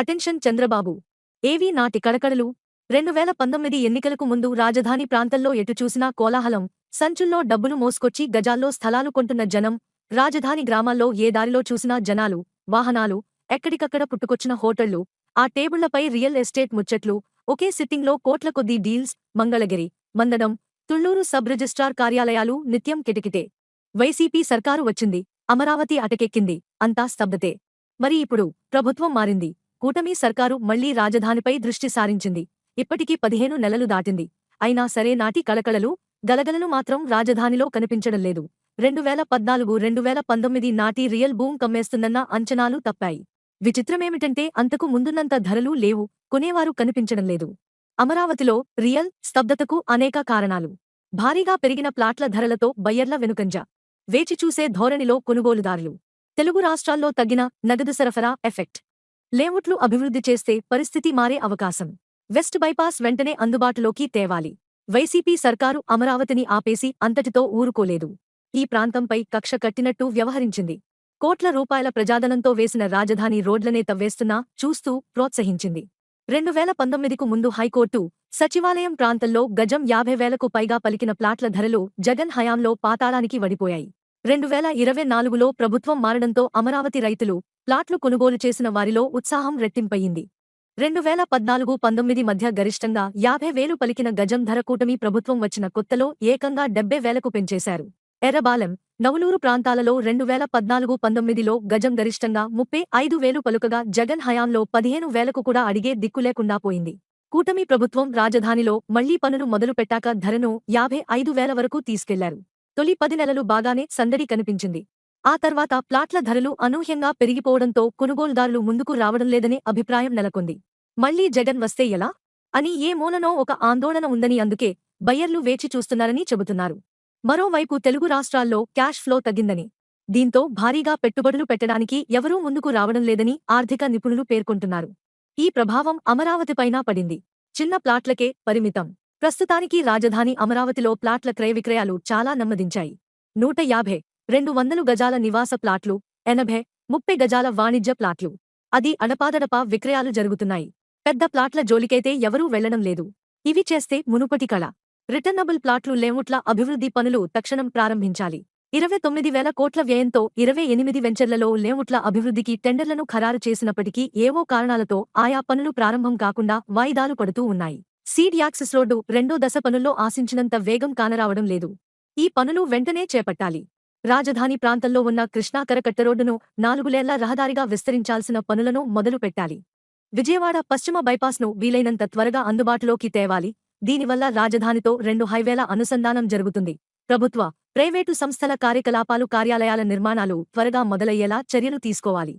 Attention Chandrababu. ఏవీ నాటి కడకడలు? రెండు వేల పంతొమ్మిది ఎన్నికలకు ముందు రాజధాని ప్రాంతంలో ఎటు చూసినా కోలాహలం. సంచుల్లో డబ్బులు మోసుకొచ్చి గజాల్లో స్థలాలు కొంటున్న జనం. రాజధాని గ్రామాల్లో ఏ దారిలో చూసినా జనాలు వాహనాలు ఎక్కడికక్కడ పుట్టుకొచ్చిన హోటళ్ళు. ఆ టేబుళ్ళపై రియల్ ఎస్టేట్ ముచ్చట్లు. ఒకే సిట్టింగ్లో కోట్ల కొద్దీ deals. Mangalagiri Mandadam Tulluru sub registrar కార్యాలయాలు నిత్యం కిటకిటే. వైసీపీ సర్కారు వచ్చింది. అమరావతి అటకెక్కింది. అంతా స్తబ్దతే. మరి ఇప్పుడు ప్రభుత్వం మారింది. కూటమి సర్కారు మళ్ళీ రాజధానిపై దృష్టి సారించింది. ఇప్పటికీ పదిహేను నెలలు దాటింది. అయినా సరే నాటి కళకళలు గలగలలు మాత్రం రాజధానిలో కనిపించడం లేదు. రెండు వేల పద్నాలుగు రెండు వేల పంతొమ్మిది నాటి రియల్ బూమ్ కమ్మేస్తుందన్న అంచనాలు తప్పాయి. విచిత్రమేమిటంటే అంతకు ముందున్నంత ధరలు లేవు కొనేవారు కనిపించడం లేదు. అమరావతిలో రియల్ స్తబ్దతకు అనేక కారణాలు. భారీగా పెరిగిన ప్లాట్ల ధరలతో బయ్యర్ల వెనుకంజ. వేచి చూసే ధోరణిలో కొనుగోలుదారులు. తెలుగు రాష్ట్రాల్లో తగ్గిన నగదు సరఫరా ఎఫెక్ట్. లేఅవుట్లు అభివృద్ధి చేస్తే పరిస్థితి మారే అవకాశం. వెస్ట్ బైపాస్ వెంటనే అందుబాటులోకి తేవాలి. వైసీపీ సర్కారు అమరావతిని ఆపేసి అంతటితో ఊరుకోలేదు. ఈ ప్రాంతంపై కక్ష కట్టినట్టు వ్యవహరించింది. కోట్ల రూపాయల ప్రజాధనంతో వేసిన రాజధాని రోడ్లనే తవ్వేస్తున్నా చూస్తూ ప్రోత్సహించింది. రెండు వేల పంతొమ్మిదికు ముందు హైకోర్టు సచివాలయం ప్రాంతంలో గజం యాభై వేలకు పైగా పలికిన ప్లాట్ల ధరలు జగన్ హయాంలో పాతాళానికి వడిపోయాయి. రెండు వేల ఇరవై నాలుగులో ప్రభుత్వం మారడంతో అమరావతి రైతులు ప్లాట్లు కొనుగోలు చేసిన వారిలో ఉత్సాహం రెట్టింపయింది రెండు వేల పద్నాలుగు పంతొమ్మిది మధ్య గరిష్టంగా యాభై వేలు పలికిన గజం ధర కూటమి ప్రభుత్వం వచ్చిన కొత్తలో ఏకంగా డెబ్బై వేలకు పెంచేశారు. ఎర్రబాలెం నవలూరు ప్రాంతాలలో రెండు వేల పద్నాలుగు పంతొమ్మిదిలో గజం గరిష్టంగా ముప్పై ఐదు వేలు పలుకగా జగన్ హయాంలో పదిహేను వేలకు కూడా అడిగే దిక్కులేకుండా పోయింది. కూటమి ప్రభుత్వం రాజధానిలో మళ్ళీ పనులు మొదలుపెట్టాక ధరను యాభై ఐదు వేల వరకు తీసుకెళ్ళారు. తొలి పది నెలలు బాగానే సందడి కనిపించింది. ఆ తర్వాత ప్లాట్ల ధరలు అనూహ్యంగా పెరిగిపోవడంతో కొనుగోలుదారులు ముందుకు రావడం లేదనే అభిప్రాయం నెలకొంది. మళ్ళీ జగన్ వస్తే ఎలా? అని ఏ మూలనో ఒక ఆందోళన ఉందని అందుకే బయ్యర్లు వేచి చూస్తున్నారని చెబుతున్నారు. మరోవైపు తెలుగు రాష్ట్రాల్లో క్యాష్ ఫ్లో తగ్గిందని దీంతో భారీగా పెట్టుబడులు పెట్టడానికి ఎవరూ ముందుకు రావడం లేదని ఆర్థిక నిపుణులు పేర్కొంటున్నారు. ఈ ప్రభావం అమరావతిపైనా పడింది. చిన్న ప్లాట్లకే పరిమితం. ప్రస్తుతానికి రాజధాని అమరావతిలో ప్లాట్ల క్రయ విక్రయాలు చాలా నెమ్మదించాయి. నూట యాభై రెండు వందలు గజాల నివాస ప్లాట్లు ఎనభై ముప్పై గజాల వాణిజ్య ప్లాట్లు. అది అడపాదడపా విక్రయాలు జరుగుతున్నాయి. పెద్ద ప్లాట్ల జోలికైతే ఎవరూ వెళ్ళడం లేదు. ఇవి చేస్తే మునుపటి కళ. రిటర్నబుల్ ప్లాట్లు లేవుట్ల అభివృద్ధి పనులు తక్షణం ప్రారంభించాలి. ఇరవై తొమ్మిది వేల కోట్ల వ్యయంతో ఇరవై ఎనిమిది వెంచర్లలో లేవుట్ల అభివృద్ధికి టెండర్లను ఖరారు చేసినప్పటికీ ఏవో కారణాలతో ఆయా పనులు ప్రారంభం కాకుండా వాయిదాలు పడుతూ ఉన్నాయి. సీడ్ యాక్సెస్ రోడ్డు రెండో దశ పనుల్లో ఆశించినంత వేగం కానరావడం లేదు. ఈ పనులు వెంటనే చేపట్టాలి. రాజధాని ప్రాంతంలో ఉన్న కృష్ణా కరకట్ట రోడ్డును నాలుగులేళ్ళ రహదారిగా విస్తరించాల్సిన పనులను మొదలు పెట్టాలి. విజయవాడ పశ్చిమ బైపాస్ను వీలైనంత త్వరగా అందుబాటులోకి తేవాలి. దీనివల్ల రాజధానితో రెండు హైవేల అనుసంధానం జరుగుతుంది. ప్రభుత్వ ప్రైవేటు సంస్థల కార్యకలాపాలు కార్యాలయాల నిర్మాణాలు త్వరగా మొదలయ్యేలా చర్యలు తీసుకోవాలి.